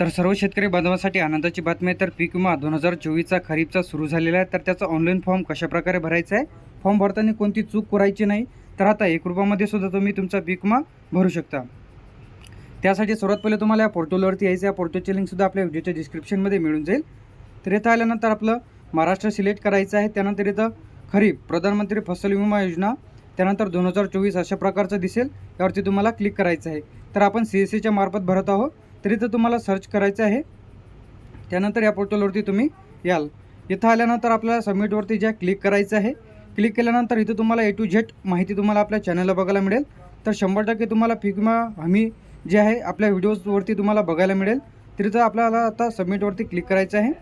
तर सर्व शेतकरी बांधवांसाठी आनंदाची बातमी आहे. तर पीक विमा दोन हजार चोवीसचा खरीपचा सुरू झालेला आहे. तर त्याचा ऑनलाईन फॉर्म कशाप्रकारे भरायचा आहे? फॉर्म भरताना कोणती चूक करायची नाही? तर आता एक रुपयामध्ये सुद्धा तुम्ही तुमचा पीक विमा भरू शकता. त्यासाठी सर्वात पहिले तुम्हाला या पोर्टलवरती यायचं या पोर्टलची लिंकसुद्धा आपल्या व्हिडिओच्या डिस्क्रिप्शनमध्ये मिळून जाईल. तर इथं आल्यानंतर आपलं महाराष्ट्र सिलेक्ट करायचं आहे. त्यानंतर इथं खरीप प्रधानमंत्री फसल विमा योजना त्यानंतर दोन हजार चोवीस अशा प्रकारचं दिसेल. यावरती तुम्हाला क्लिक करायचं आहे. तर आपण सी एस सीच्या मार्फत भरत आहोत. तरी तर तुम्हाला सर्च करायचं आहे. त्यानंतर या पोर्टलवरती तुम्ही याल. इथं आल्यानंतर आपल्याला सबमिटवरती ज्या क्लिक करायचं आहे क्लिक केल्यानंतर इथं तुम्हाला ए टू झेड माहिती तुम्हाला आपल्या चॅनलला बघायला मिळेल. तर शंभर टक्के तुम्हाला पीक हमी जे आहे आपल्या व्हिडिओजवरती तुम्हाला बघायला मिळेल. तर आपल्याला आता सबमिटवरती क्लिक करायचं आहे.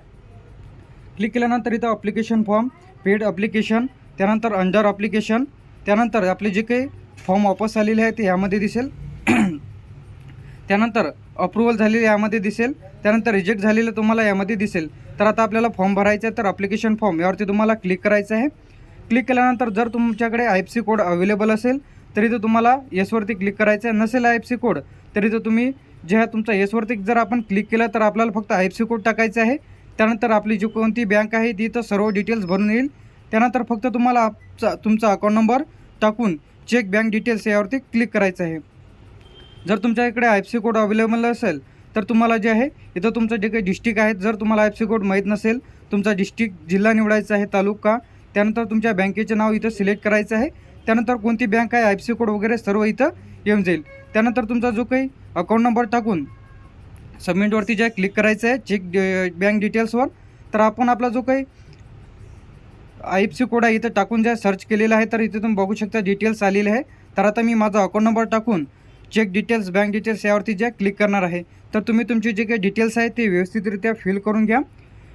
क्लिक केल्यानंतर इथं अप्लिकेशन फॉर्म पेड अप्लिकेशन त्यानंतर अंडर अप्लिकेशन त्यानंतर आपले जे काही फॉर्म वापस आलेले आहे ते ह्यामध्ये दिसेल. त्यानंतर अप्रुव्हल झालेलं यामध्ये दिसेल. त्यानंतर रिजेक्ट झालेलं तुम्हाला यामध्ये दिसेल. तर आता आपल्याला फॉर्म भरायचा आहे तर अप्लिकेशन फॉर्म यावरती तुम्हाला क्लिक करायचं आहे. क्लिक केल्यानंतर जर तुमच्याकडे I F C code available असेल तरी तो तुम्हाला येसवरती क्लिक करायचं आहे. नसेल आय एफ सी कोड तरी तो तुम्ही जे हा तुमचा येसवरती जर आपण क्लिक केलं तर आपल्याला फक्त आय एफ सी कोड टाकायचा आहे. त्यानंतर आपली जी कोणती बँक आहे ती तर सर्व डिटेल्स भरून येईल. त्यानंतर फक्त तुम्हाला आपचा तुमचा अकाउंट नंबर टाकून चेक बँक डिटेल्स यावरती क्लिक करायचं आहे. जर तुमच्या इकडे I F C code available असेल तर तुम्हाला जे आहे इथं तुमचं जे काही डिस्ट्रिक्ट आहेत जर तुम्हाला आय एफ सी कोड माहीत नसेल तुमचा डिस्ट्रिक्ट जिल्हा निवडायचा आहे तालुका त्यानंतर तुमच्या बँकेचे नाव इथं सिलेक्ट करायचं आहे त्यानंतर कोणती बँक आहे आय एफ सी कोड वगैरे सर्व इथं येऊन जाईल. त्यानंतर तुमचा जो काही अकाउंट नंबर टाकून सबमिटवरती जे क्लिक करायचं आहे चेक बँक डिटेल्सवर तर आपण आपला जो काही आय एफ सी कोड आहे इथं टाकून ज्या सर्च केलेला आहे तर इथे तुम्ही बघू शकता डिटेल्स आलेले आहे. तर आता मी माझा अकाउंट नंबर टाकून चेक डिटेल्स बँक डिटेल्स यावरती ज्या क्लिक करणार आहे तर तुम्ही तुमचे जे काही डिटेल्स आहेत ते व्यवस्थितरित्या फिल करून घ्या.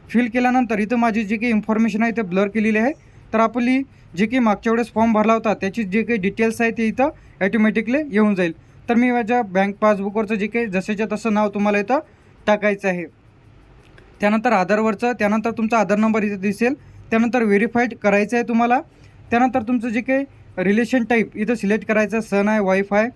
फिल केल्यानंतर इथं माझी जी काही इन्फॉर्मेशन आहे ते ब्लर केलेली आहे. तर आपली जे काही मागच्या वेळेस फॉर्म भरला होता त्याची जे काही डिटेल्स आहे ते इथं ॲटोमॅटिकली येऊन जाईल. तर मी माझ्या बँक पासबुकवरचं जे काही जसेच्या तसं नाव तुम्हाला इथं टाकायचं आहे. त्यानंतर आधारवरचं त्यानंतर तुमचा आधार नंबर इथे दिसेल. त्यानंतर व्हेरीफाईड करायचं आहे तुम्हाला. त्यानंतर तुमचं जे काही रिलेशन टाईप इथं सिलेक्ट करायचं सन आहे वाईफ आहे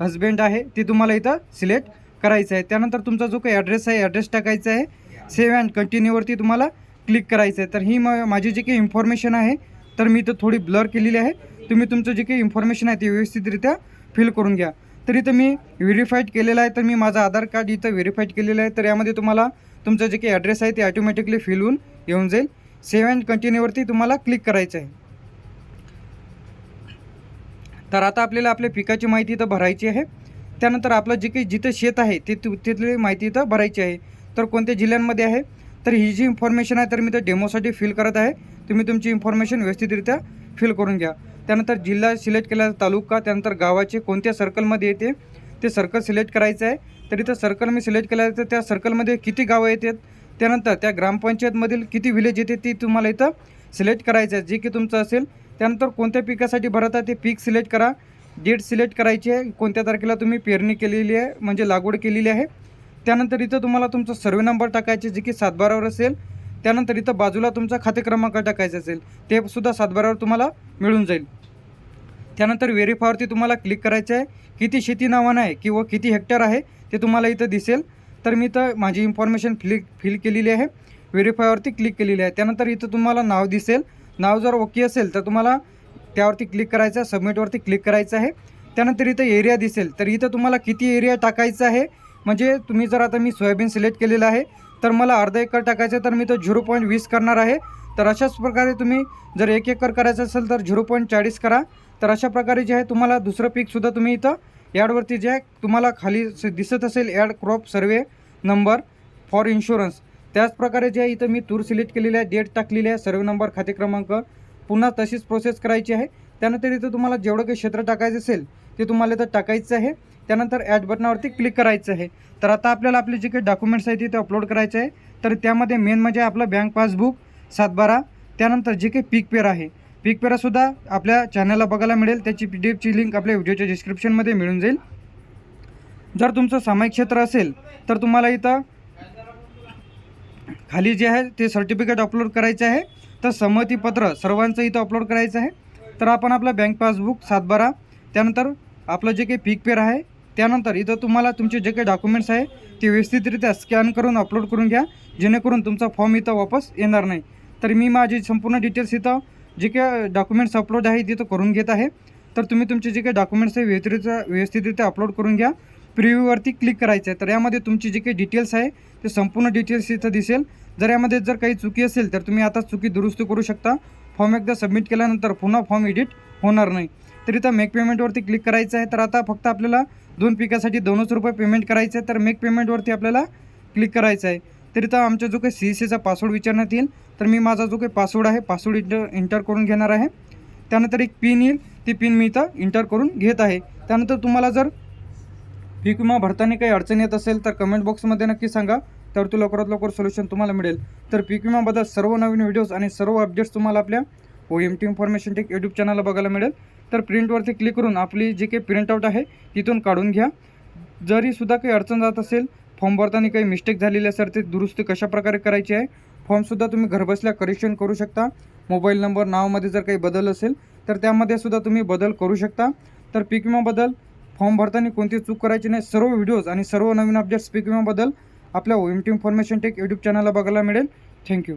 हजबंड आहे ते तुम्हाला इथं सिलेक्ट करायचं आहे. त्यानंतर तुमचा जो काही ॲड्रेस आहे ॲड्रेस टाकायचा आहे. सेव्ह अँड कंटिन्यूवरती तुम्हाला क्लिक करायचं आहे. तर ही म माझी जी काही इन्फॉर्मेशन आहे तर मी इथं थोडी ब्लर केलेली आहे. तुम्ही तुमचं जे काही इन्फॉर्मेशन आहे ते व्यवस्थितरित्या फिल करून घ्या. तर इथं मी व्हेरीफाईड केलेलं आहे तर मी माझं आधार कार्ड इथं व्हेरीफाईड केलेलं आहे. तर यामध्ये तुम्हाला तुमचं जे काही ॲड्रेस आहे ते ॲटोमॅटिकली फिल होऊन येऊन जाईल. सेव्ह अँड कंटिन्यूवरती तुम्हाला क्लिक करायचं आहे. तर आता आपल्याला आपल्या पिकाची माहिती इथं भरायची आहे. त्यानंतर आपलं जे काही जिथं शेत आहे ते तिथली माहिती इथं भरायची आहे. तर कोणत्या जिल्ह्यांमध्ये आहे? तर ही जी इन्फॉर्मेशन आहे तर मी तर डेमोसाठी फिल करत आहे. तुम्ही तुमची इन्फॉर्मेशन व्यवस्थितरित्या फिल करून घ्या. त्यानंतर जिल्हा सिलेक्ट केला तालुका त्यानंतर गावाचे कोणत्या सर्कलमध्ये येते ते सर्कल सिलेक्ट करायचं आहे. तर इथं सर्कल मी सिलेक्ट केलं तर त्या सर्कलमध्ये किती गावं येतात? त्यानंतर त्या ग्रामपंचायतमधील किती विलेज येते ती तुम्हाला इथं सिलेक्ट करायचं आहे. जे की तुमचं असेल त्यानंतर कोणत्या पिकासाठी भरत आहे ते पीक सिलेक्ट करा. डेट सिलेक्ट करायची आहे. कोणत्या तारखेला तुम्ही पेरणी केलेली आहे म्हणजे लागवड केलेली आहे. त्यानंतर इथं तुम्हाला तुमचा सर्वे नंबर टाकायचे जे की सातबारावर असेल. त्यानंतर इथं बाजूला तुमचा खाते क्रमांक टाकायचा असेल ते सुद्धा सातबारावर तुम्हाला मिळून जाईल. त्यानंतर व्हेरीफायवरती तुम्हाला क्लिक करायचं आहे. किती शेती नावानं आहे किंवा किती हेक्टर आहे ते तुम्हाला इथं दिसेल. तर मी इथं माझी इन्फॉर्मेशन फिल फिल केलेली आहे. व्हेरीफायवरती क्लिक केलेली आहे. त्यानंतर इथं तुम्हाला नाव दिसेल. नाव जर ओके असेल तर तुम्हाला त्यावरती क्लिक करायचं आहे. सबमिटवरती क्लिक करायचं आहे. त्यानंतर इथं एरिया दिसेल. तर इथं तुम्हाला किती एरिया टाकायचा आहे? म्हणजे तुम्ही जर आता मी सोयाबीन सिलेक्ट केलेलं आहे तर मला अर्धा एकर टाकायचं आहे तर मी तो झिरो पॉईंट वीस करणार आहे. तर अशाच प्रकारे तुम्ही जर एक एकर करायचं असेल तर झिरो पॉईंट चाळीस करा. तर अशा प्रकारे जे आहे तुम्हाला दुसरं पीकसुद्धा तुम्ही इथं ॲडवरती जे आहे तुम्हाला खाली दिसत असेल add crop survey number for insurance त्याचप्रकारे जे आहे इथं मी तूर सिलेक्ट केलेली आहे डेट टाकलेली आहे सर्व नंबर खाते क्रमांक पुन्हा तशीच प्रोसेस करायची आहे. त्यानंतर इथं तुम्हाला जेवढं काही क्षेत्र टाकायचं असेल ते तुम्हाला इथं टाकायचं आहे. त्यानंतर ॲड बटनावरती क्लिक करायचं आहे. तर आता आपल्याला आपले जे काही डॉक्युमेंट्स आहेत ते अपलोड करायचे आहे. तर त्यामध्ये मेन म्हणजे आपलं बँक पासबुक सातबारा त्यानंतर जे काही पीक पेर आहे. पीक पेरासुद्धा आपल्या चॅनलला बघायला मिळेल. त्याची पी डी एफची लिंक आपल्या व्हिडिओच्या डिस्क्रिप्शनमध्ये मिळून जाईल. जर तुमचं सामायिक क्षेत्र असेल तर तुम्हाला इथं खाली जे आहे ते सर्टिफिकेट अपलोड करायचे आहे. तर संमतीपत्र सर्वांचं इथं अपलोड करायचं आहे. तर आपण आपलं बँक पासबुक सातबारा त्यानंतर आपलं जे काही पीक पेर आहे त्यानंतर इथं तुम्हाला तुमचे जे काही डॉक्युमेंट्स आहे ते व्यवस्थितरित्या स्कॅन करून अपलोड करून घ्या. जेणेकरून तुमचा फॉर्म इथं वापस येणार नाही. तर मी माझी संपूर्ण डिटेल्स इथं जे काही डॉक्युमेंट्स अपलोड आहे तिथं करून घेत आहे. तर तुम्ही तुमचे जे काही डॉक्युमेंट्स आहे व्यवस्थितरित्या व्यवस्थितरित्या अपलोड करून घ्या. प्रिव्ह्यूवरती क्लिक करायचं आहे तर यामध्ये तुमची जी काही डिटेल्स आहे ते संपूर्ण डिटेल्स इथं दिसेल. जर यामध्ये जर काही चुकी असेल तर तुम्ही आता चुकी दुरुस्त करू शकता. फॉर्म एकदा सबमिट केल्यानंतर पुन्हा फॉर्म एडिट होणार नाही. तर इथं मेक पेमेंटवरती क्लिक करायचं आहे. तर आता फक्त आपल्याला दोन पिकासाठी दोनच रुपये पेमेंट करायचं आहे तर मेक पेमेंटवरती आपल्याला क्लिक करायचं आहे तर इथं जो काही सी एस सीचा पासवर्ड विचारण्यात येईल. तर मी माझा जो काही पासवर्ड आहे पासवर्ड इंटर इंटर करून घेणार आहे. त्यानंतर एक पिन येईल. ती पिन मी इथं इंटर करून घेत आहे. त्यानंतर तुम्हाला जर पीक विमा भरताना काही अडचण येत असेल तर कमेंट बॉक्समध्ये नक्की सांगा. तर तू लवकरात लवकर सोल्युशन तुम्हाला मिळेल. तर पीक विमाबद्दल सर्व नवीन व्हिडिओज आणि सर्व अपडेट्स तुम्हाला आपल्या O M T information tech YouTube चॅनलला बघायला मिळेल. तर प्रिंटवरती क्लिक करून आपली जी काही प्रिंटआउट आहे तिथून काढून घ्या. जरीसुद्धा काही अडचण जात असेल फॉर्म भरताना काही मिस्टेक झालेली असेल ते दुरुस्ती कशा प्रकारे करायची आहे? फॉर्मसुद्धा तुम्ही घरबसल्या करेक्शन करू शकता. मोबाईल नंबर नावामध्ये जर काही बदल असेल तर त्यामध्ये सुद्धा तुम्ही बदल करू शकता. तर पीक विमाबद्दल फॉर्म भरताना कोणती चूक करायची नाही. सर्व व्हिडिओज आणि सर्व नवीन अपडेट्स पीक विम्याबद्दल आपल्या O M T information tech YouTube चॅनलला बघायला मिळेल. थँक्यू